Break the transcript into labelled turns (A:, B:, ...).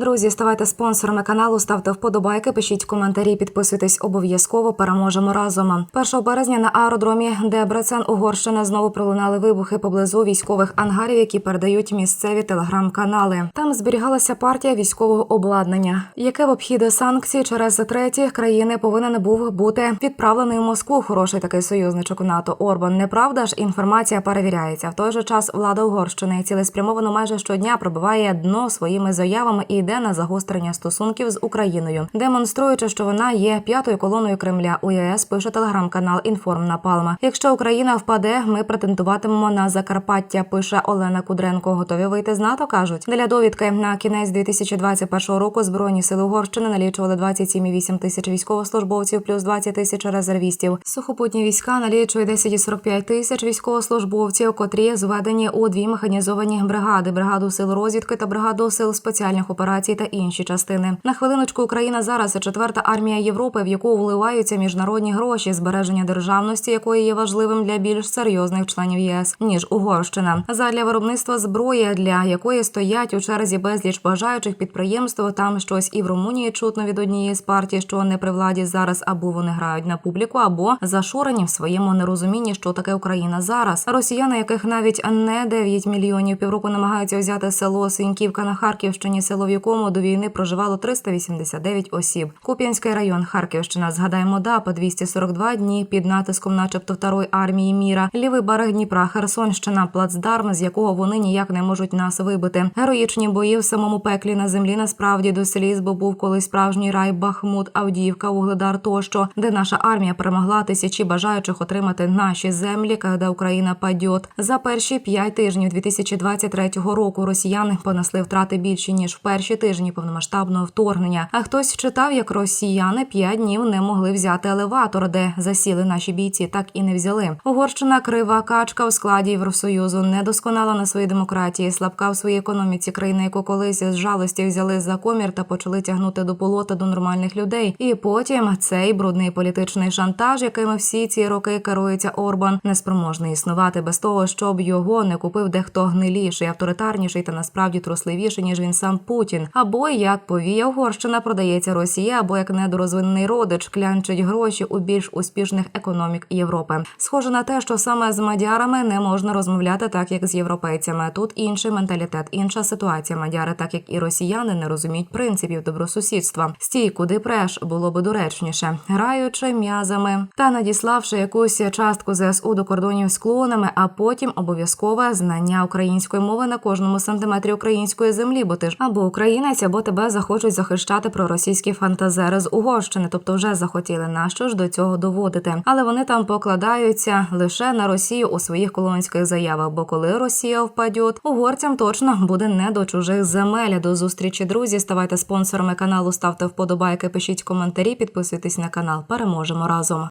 A: Друзі, ставайте спонсорами каналу, ставте вподобайки, пишіть коментарі, підписуйтесь обов'язково. Переможемо разом. 1 березня на аеродромі Дебрецен Угорщина знову пролунали вибухи поблизу військових ангарів, які передають місцеві телеграм-канали. Там зберігалася партія військового обладнання, яке в обхід санкцій через треті країни повинен був бути відправлений в Москву. Хороший такий союзничок НАТО Орбан. Неправда ж інформація перевіряється. В той же час влада Угорщини цілеспрямовано майже щодня пробиває дно своїми заявами і йде на загострення стосунків з Україною, демонструючи, що вона є п'ятою колоною Кремля. У ЄС пише телеграм-канал Інформна Палма. Якщо Україна впаде, ми претендуватимемо на Закарпаття. Пише Олена Кудренко. Готові вийти з НАТО. кажуть для довідки на кінець 2021 року. Збройні сили Угорщини налічували 27,8 тисяч військовослужбовців, плюс 20 тисяч резервістів. Сухопутні війська налічують 10,45 тисяч військовослужбовців, котрі зведені у дві механізовані бригади: бригаду сил розвідки та бригаду сил спеціальних операцій та інші частини. На хвилиночку Україна зараз четверта армія Європи, в яку вливаються міжнародні гроші, збереження державності, якої є важливим для більш серйозних членів ЄС ніж Угорщина. Задля виробництва зброї, для якої стоять у черзі безліч бажаючих підприємств. Там щось і в Румунії чутно від однієї з партій, що не при владі зараз, або вони грають на публіку, або зашорені в своєму нерозумінні, що таке Україна зараз. Росіяни, яких навіть не 9 мільйонів півроку намагаються взяти село Синьківка на Харківщині, село в якому до війни проживало 389 осіб. Куп'янський район Харківщина. Згадаємо ДАП 242 дні під натиском, начебто второї армії міра. Лівий берег Дніпра, Херсонщина, плацдарм, з якого вони ніяк не можуть нас вибити. Героїчні бої в самому пеклі на землі насправді до сліз, бо був колись справжній рай Бахмут, Авдіївка, Угледар тощо, де наша армія перемогла тисячі бажаючих отримати наші землі, коли Україна падьот. За перші п'ять тижнів 2023 року росіяни понесли втрати більші ніж в перші тижні повномасштабного вторгнення. А хтось читав, як росіяни п'ять днів не могли взяти елеватор, де засіли наші бійці, так і не взяли. Угорщина крива качка у складі Євросоюзу, недосконала на своїй демократії, слабка в своїй економіці країни, яку колись з жалості взяли за комір та почали тягнути до полота до нормальних людей. І потім цей брудний політичний шантаж, якими всі ці роки керується Орбан, неспроможний існувати без того, щоб його не купив дехто гниліший, авторитарніший та насправді трусливіший, ніж він сам Путін. Або як повія Угорщина продається Росії, або як недорозвинений родич клянчить гроші у більш успішних економік Європи. Схоже на те, що саме з мадярами не можна розмовляти так, як з європейцями. Тут інший менталітет, інша ситуація. Мадяри, так як і росіяни, не розуміють принципів добросусідства. Стій, куди преш, було би доречніше, граючи м'язами та надіславши якусь частку ЗСУ до кордонів з клонами, а потім обов'язкове знання української мови на кожному сантиметрі української землі, бо ти ж або українець, або тебе захочуть захищати проросійські фантазери з Угорщини, тобто вже захотіли нащо ж до цього доводити. Але вони там покладаються лише на Росію у своїх колонських заявах. Бо коли Росія впадет, угорцям точно буде не до чужих земель. До зустрічі, друзі. Ставайте спонсорами каналу, ставте вподобайки, пишіть коментарі, підписуйтесь на канал. Переможемо разом.